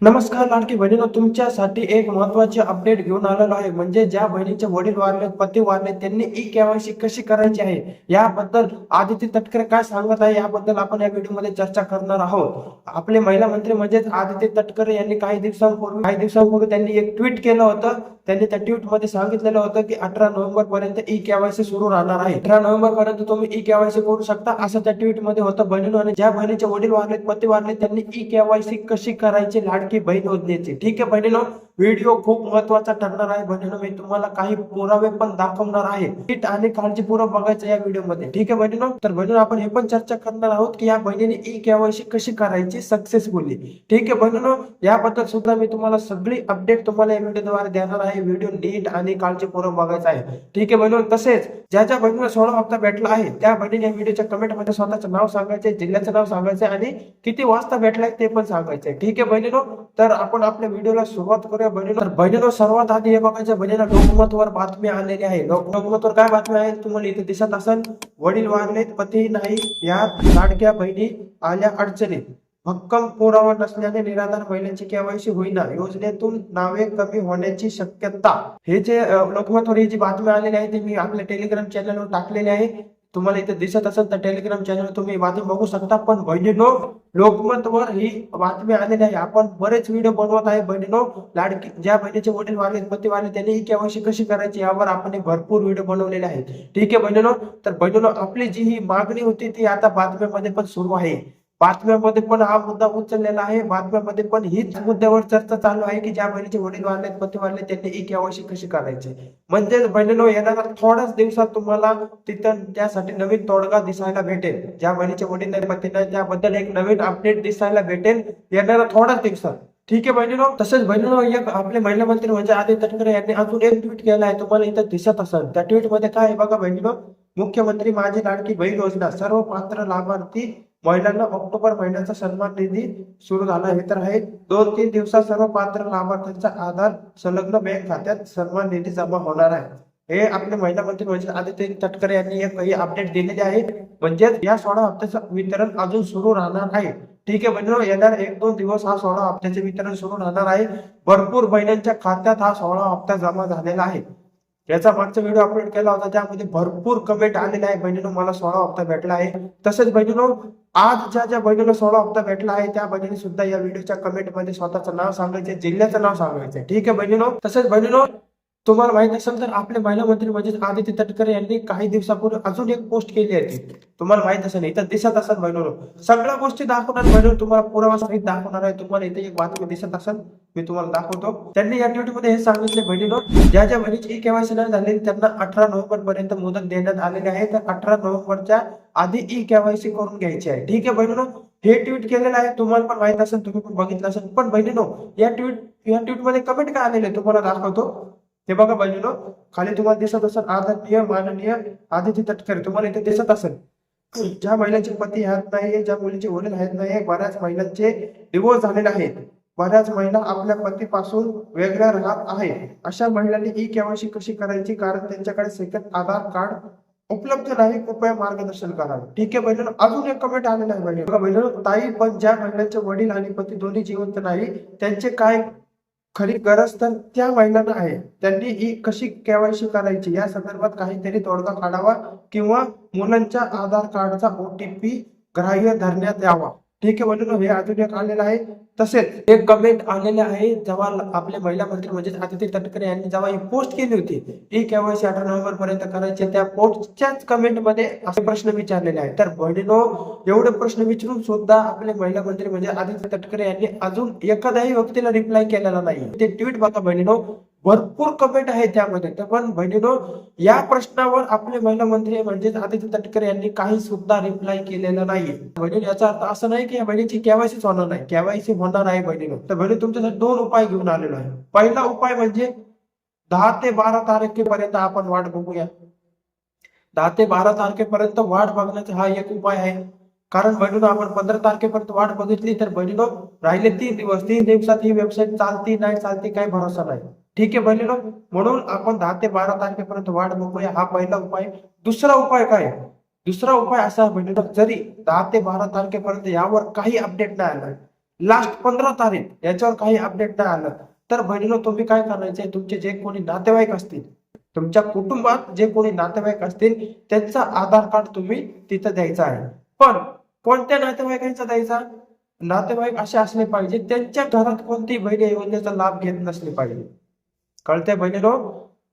नमस्कार लाडकी बहिणीनो तुमच्यासाठी एक महत्त्वाचे अपडेट घेऊन आलेलो आहे. म्हणजे ज्या बहिणीचे वडील वारले पती वारले त्यांनी ई केवायसी कशी करायची आहे? याबद्दल आदित्य तटकरे काय सांगत आहे? याबद्दल आपण या व्हिडिओमध्ये चर्चा करणार आहोत. आपले महिला मंत्री म्हणजेच आदित्य तटकरे यांनी काही दिवसांपूर्वी काही दिवसांपूर्वी त्यांनी एक ट्विट केलं होतं. त्यांनी त्या ट्विटमध्ये सांगितलेलं होतं की अठरा नोव्हेंबर पर्यंत ई केवायसी सुरू राहणार आहे. अठरा नोव्हेंबर पर्यंत तुम्ही ई केवायसी करू शकता असं त्या ट्विटमध्ये होतं बहिणीनो. आणि ज्या बहिणीचे वडील वारले पती वारले त्यांनी ई केवायसी कशी करायची लाडकी बहीण योजनेची. ठीक आहे बहिणीनो? व्हिडिओ खूप महत्त्वाचा ठरणार आहे. बहिणीनो मी तुम्हाला काही पुरावे पण दाखवणार आहे. नीट आणि काळजीपूर्वक बघायचं या व्हिडिओमध्ये. ठीक आहे बहिणीनो? तर बहिणीनो आपण हे पण चर्चा करणार आहोत की या बहिणीने ई केवायसी कशी करायची सक्सेसफुली. ठीक आहे बहिणीनो? याबद्दल सुद्धा मी तुम्हाला सगळी अपडेट तुम्हाला या व्हिडिओद्वारे देणार आहे. व्हिडिओ नीट आणि काळजीपूर्वक बघायचा आहे. ठीक आहे बहिणीनो? तसेच ज्या ज्या बहिणीला सोळा हप्ता भेटला आहे त्या बहिणीने या व्हिडिओच्या कमेंटमध्ये स्वतःचं नाव सांगायचे जिल्ह्याचं नाव सांगायचं आणि किती वाजता भेटलाय ते पण सांगायचंय. ठीक आहे बहिणीनो? तर आपण आपल्या व्हिडिओला सुरुवात करूया. आपल्या तर बहिणीनो सर्वात आधी हे बघायचं बहिणीला लोकमतवर बातमी आलेली आहे. लोकमतवर काय बातमी आहे? तुम्हाला इथे दिसत असेल वडील वारलेत पती नाही या लाडक्या बहिणी आल्या अडचणीत. भक्कम पुरावा नसल्याने निराधार महिलांची केवायसी होईना. योजनेतून नावे कमी होण्याची शक्यता. हे जे लोकमतवर ही जी बातमी आलेली आहे ती मी आपल्या टेलिग्राम चॅनलवर टाकलेली आहे. तुम्हाला इथे दिसत असेल तर टेलिग्राम चॅनल तुम्ही बातमी बघू शकता. पण बहिणीनो लोकमतवर ही बातमी आलेली आहे. आपण बरेच व्हिडिओ बनवत आहे बहिणीनो. लाडकी ज्या बहिणीचे वडील वारले पती वारले त्यांनी ही केवायसी कशी करायची यावर आपण भरपूर व्हिडिओ बनवलेले आहेत. ठीक आहे बहिणीनो? तर बहिणीनो आपली जी ही मागणी होती ती आता बातम्यामध्ये पण सुरू आहे. बातम्यामध्ये पण हा मुद्दा उचललेला आहे. बातम्यामध्ये पण हीच मुद्द्यावर चर्चा चालू आहे की ज्या बहिणीचे वडील वाढले पती वाढले त्यांनी एक यावर्षी कशी करायचे? म्हणजेच बहिणीनो येणाऱ्या थोड्याच दिवसात तुम्हाला तिथं त्यासाठी नवीन तोडगा दिसायला भेटेल. ज्या बहिणीचे वडील नाही त्याबद्दल एक नवीन अपडेट दिसायला भेटेल येणाऱ्या थोड्याच दिवसात. ठीक आहे बहिणीनो? तसेच बहिणीनो एक आपले महिला मंत्री म्हणजे आदित्य ठाकरे यांनी अजून एक ट्विट केलं आहे तुम्हाला इथं दिसत असेल. त्या ट्विटमध्ये काय आहे बघा बहिणीनो मुख्यमंत्री माझी लाडकी बहीण योजना सर्व पात्र लाभार्थी महिलांना ऑक्टोबर महिन्याचा सन्मान निधी सुरू झाला. हे तर आहे. दोन तीन दिवसात सर्व पात्र लाभार्थ्यांचा आधार संलग्न बँक खात्यात सन्मान निधी जमा होणार आहे. हे आपले महिला मंत्री म्हणजे आदित्य तटकरे यांनी एक काही अपडेट दिलेली आहे. म्हणजेच या सोळा हप्त्याचं वितरण अजून सुरू राहणार आहे. ठीक आहे म्हणजे येणार एक दोन दिवस हा सोळा हप्त्याचे वितरण सुरू राहणार आहे. भरपूर महिलांच्या खात्यात हा सोळा हप्ता जमा झालेला आहे. याचा मागचा व्हिडिओ अपलोड केला होता. त्यामध्ये भरपूर कमेंट आलेले आहे बहिणीनो मला सोळा हप्ता भेटला आहे. तसेच बहिणीनो आज ज्या ज्या बहिणीला सोळा हप्ता भेटला आहे त्या बहिणीने सुद्धा या व्हिडिओच्या कमेंटमध्ये स्वतःचं नाव सांगायचं जिल्ह्याचं नाव सांगायचं ठीक आहे बहिणीनो? तसेच बहिणीनो तुम्हाला माहीत असेल तर आपले महिला मंत्री आदित्य तटकरे यांनी काही दिवसापूर्वी अजून एक पोस्ट केली होती. तुम्हाला माहीत असेल इथं दिसत असेल बहिणीनो सगळ्या गोष्टी दाखवणार बहिणीनो तुम्हाला पुरावा सहित दाखवणार आहे. तुम्हाला इथे एक बातमी दिसत असेल मी तुम्हाला दाखवतो. त्यांनी या ट्विटमध्ये हे सांगितले बहिणीनो ज्या ज्या बहिणीची ई केवायसी नाही झालेली त्यांना अठरा नोव्हेंबर पर्यंत मुदत देण्यात आलेली आहे. तर अठरा नोव्हेंबरच्या आधी ई केवायसी करून घ्यायची आहे. ठीक आहे बहिणीनो हे ट्विट केलेलं आहे. तुम्हाला पण माहीत असेल तुम्ही पण बघितलं असेल. पण बहिणीनो या ट्विट या ट्विटमध्ये कमेंट काय आलेले तुम्हाला दाखवतो. हे बघा बाजूला खाली तुम्हाला दिसत असेल आदरणीय माननीय आदित्य तटकरे तुम्हाला इथे दिसत असेल. ज्या महिलांचे पती आहेत नाही ज्या मुलीचे वडील आहेत नाही बऱ्याच महिलांचे डिवोर्स झालेले आहेत. बऱ्याच महिला आपल्या पतीपासून वेगळ्या राहत आहे अशा महिलांनी ई केवायसी कशी करायची? कारण त्यांच्याकडे सेकंड आधार कार्ड उपलब्ध नाही. कृपया मार्गदर्शन करावे ठीक आहे बहिण अजून एक कमेंट आलेलं आहे बहिणी बघा ताई पण ज्या महिलांचे वडील आणि पती दोन्ही जिवंत नाही त्यांचे काय खरी गरज तर त्या महिलांना आहे. त्यांनी ही कशी केवायसी करायची? या संदर्भात काहीतरी तोडगा काढावा किंवा मुलांच्या आधार कार्डचा ओटीपी ग्राह्य धरण्यात यावा. ठीक आहे म्हणून हे अजून एक आलेलं आहे तसेच एक कमेंट आलेले आहे जेव्हा आपले महिला मंत्री म्हणजे आदित्य तटकरे यांनी जेव्हा ही पोस्ट केली होती ही केवायसी अठरा नोव्हेंबर पर्यंत करायचे त्या पोस्टच्याच कमेंटमध्ये असे प्रश्न विचारलेले आहेत. तर बहिणीनो एवढे प्रश्न विचारून सुद्धा आपले महिला मंत्री म्हणजे आदित्य तटकरे यांनी अजून एखाद्याही व्यक्तीला रिप्लाय केलेला नाही. ते ट्विट बघा बहिणीनो भरपूर कमेंट आहे त्यामध्ये. तर पण बहिणीनो या प्रश्नावर आपले महिला मंत्री म्हणजेच आदित्य तटकरे यांनी काही सुद्धा रिप्लाय केलेला नाही बहिणी याचा अर्थ असं नाही की या बहिणीची केवायसीच होणार नाही. केवायसी होणार आहे बहिणीनो. तर बहिणी तुमच्यासाठी दोन उपाय घेऊन आलेलो आहे. पहिला उपाय म्हणजे दहा ते बारा तारखेपर्यंत आपण वाट बघूया. दहा ते बारा तारखेपर्यंत वाट बघण्याचा हा एक उपाय आहे. कारण बहिणीनो आपण पंधरा तारखेपर्यंत वाट बघितली तर बहिणीनो राहिले तीन दिवस. तीन दिवसात ही वेबसाईट चालती नाही चालती काही भरोसा नाही. ठीक आहे बहिणीनो म्हणून आपण दहा ते बारा तारखेपर्यंत वाट बघूया. हा पहिला उपाय. दुसरा उपाय काय? दुसरा उपाय असा आहे बहिणीनो जरी दहा ते बारा तारखेपर्यंत यावर काही अपडेट नाही आला लास्ट पंधरा तारीख याच्यावर काही अपडेट नाही आलं तर बहिणीनं तुम्ही काय करायचं तुमचे जे कोणी नातेवाईक असतील तुमच्या कुटुंबात जे कोणी नातेवाईक असतील त्यांचा आधार कार्ड तुम्ही तिथं द्यायचा आहे. पण कोणत्या नातेवाईकांचा द्यायचा? नातेवाईक असे असले पाहिजे त्यांच्या घरात कोणती बहिणी योजनेचा लाभ घेत नसले पाहिजे. कळते बहिणीनो?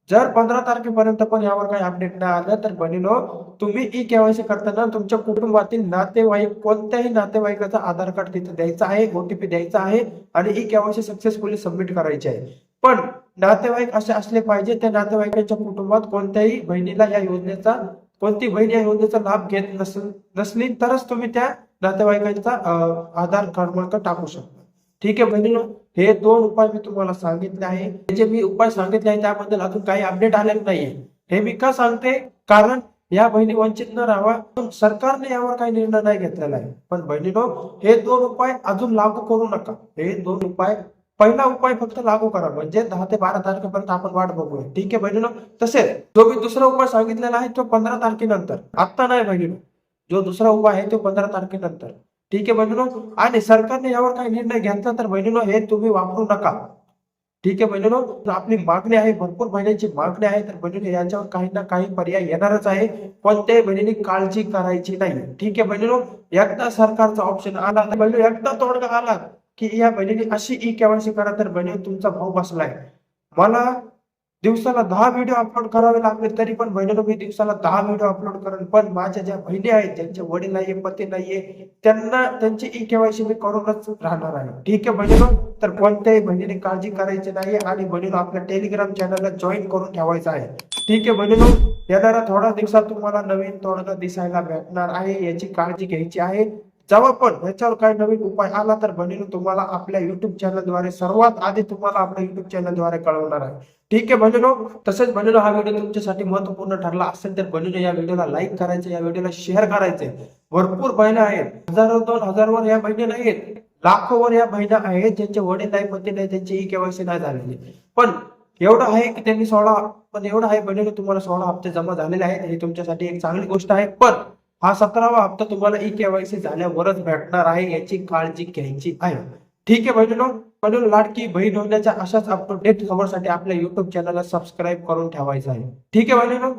जर पंधरा तारखेपर्यंत पण यावर काही अपडेट नाही आलं तर बहिणीनो तुम्ही ई केवायसी करताना तुमच्या कुटुंबातील नातेवाईक कोणत्याही नातेवाईकाचा आधार कार्ड तिथे द्यायचा आहे ओटीपी द्यायचा आहे आणि ई केवायसी सक्सेसफुली सबमिट करायची आहे. पण नातेवाईक असे असले पाहिजे त्या नातेवाईकांच्या कुटुंबात कोणत्याही बहिणीला या योजनेचा कोणती बहीण या योजनेचा लाभ घेत नस नसली तरच तुम्ही त्या नातेवाईकांचा आधार क्रमांक टाकू शकता. ठीक आहे बहिणीनो हे दोन उपाय मी तुम्हाला सांगितले आहे. जे मी उपाय सांगितले आहे त्याबद्दल अजून काही अपडेट आलेले नाहीये. हे मी का सांगते? कारण या बहिणी वंचित न राहावा. पण सरकारने यावर काही निर्णय नाही घेतलेला आहे. पण बहिणीनो हे दोन उपाय अजून लागू करू नका. हे दोन उपाय पहिला उपाय फक्त लागू करा. म्हणजे दहा ते बारा तारखेपर्यंत आपण वाट बघूया. ठीक आहे बहिणीनो? तसेच जो मी दुसरा उपाय सांगितलेला आहे तो पंधरा तारखेनंतर. आत्ता नाही बहिणीनो. जो दुसरा उपाय आहे तो पंधरा तारखेनंतर. ठीक आहे बहिणीनो? आणि सरकारने यावर काही निर्णय घेतला तर बहिणीनो हे तुम्ही वापरू नका. ठीक आहे बहिणीनो? आपली मागणी आहे भरपूर महिन्यांची मागणी आहे तर बहिणीनो याच्यावर काही ना काही पर्याय येणारच आहे. कोणत्याही बहिणीने काळजी करायची नाही. ठीक आहे बहिणीनो? एकदा सरकारचा ऑप्शन आला तर बहिणी एकदा तोडगा आला की या बहिणीने अशी ई केवायसी करा तर बहिणी तुमचा भाऊ बसलाय. मला दिवसाला दहा व्हिडिओ अपलोड करावे लागले तरी पण बहिणीनं मी दिवसाला दहा व्हिडिओ अपलोड करेन. पण माझ्या ज्या बहिणी आहेत ज्यांचे वडील नाहीये पती नाहीये त्यांना त्यांची ई केवायसी मी करूनच राहणार आहे. ठीक आहे बहिणीनो? तर कोणत्याही बहिणीने काळजी करायची नाही आणि बहिणीनं आपल्या टेलिग्राम चॅनलला जॉईन करून ठेवायचं आहे. ठीक आहे बहिणीनो? येणाऱ्या थोड्या दिवसात तुम्हाला नवीन तोडगा दिसायला भेटणार आहे याची काळजी घ्यायची आहे. जेव्हा पण ह्याच्यावर काही नवीन उपाय आला तर बहिणीनं तुम्हाला आपल्या युट्यूब चॅनलद्वारे सर्वात आधी तुम्हाला आपल्या युट्यूब चॅनलद्वारे कळवणार आहे. ठीक आहे बहिणीनो? तसेच बहिणीनो हा व्हिडिओ तुमच्यासाठी महत्त्वपूर्ण ठरला असेल तर बहिणीनो या व्हिडिओला लाईक करायचं या व्हिडिओला शेअर करायचे. भरपूर बहिणी आहेत. हजारो दोन हजारवर या बहिणी नाहीत लाखोवर या बहिणी आहेत ज्यांचे वडील नाही पती नाही त्यांची ई केवायसी नाही झालेली. पण एवढं आहे की त्यांनी सोळा पण एवढं आहे बहिणीनो तुम्हाला सोळा हप्ते जमा झालेले आहेत. ही तुमच्यासाठी एक चांगली गोष्ट आहे. पण हा सतरावा हप्ता तुम्हाला ई केवायसी झाल्यावरच भेटणार आहे याची काळजी घ्यायची आहे. ठीक आहे बहिणीनो म्हणून लाडकी बहीण होण्याच्या अशाच अपडेट खबरसाठी आपल्या युट्यूब चॅनलला सबस्क्राईब करून ठेवायचं आहे. ठीक आहे बहिणीनो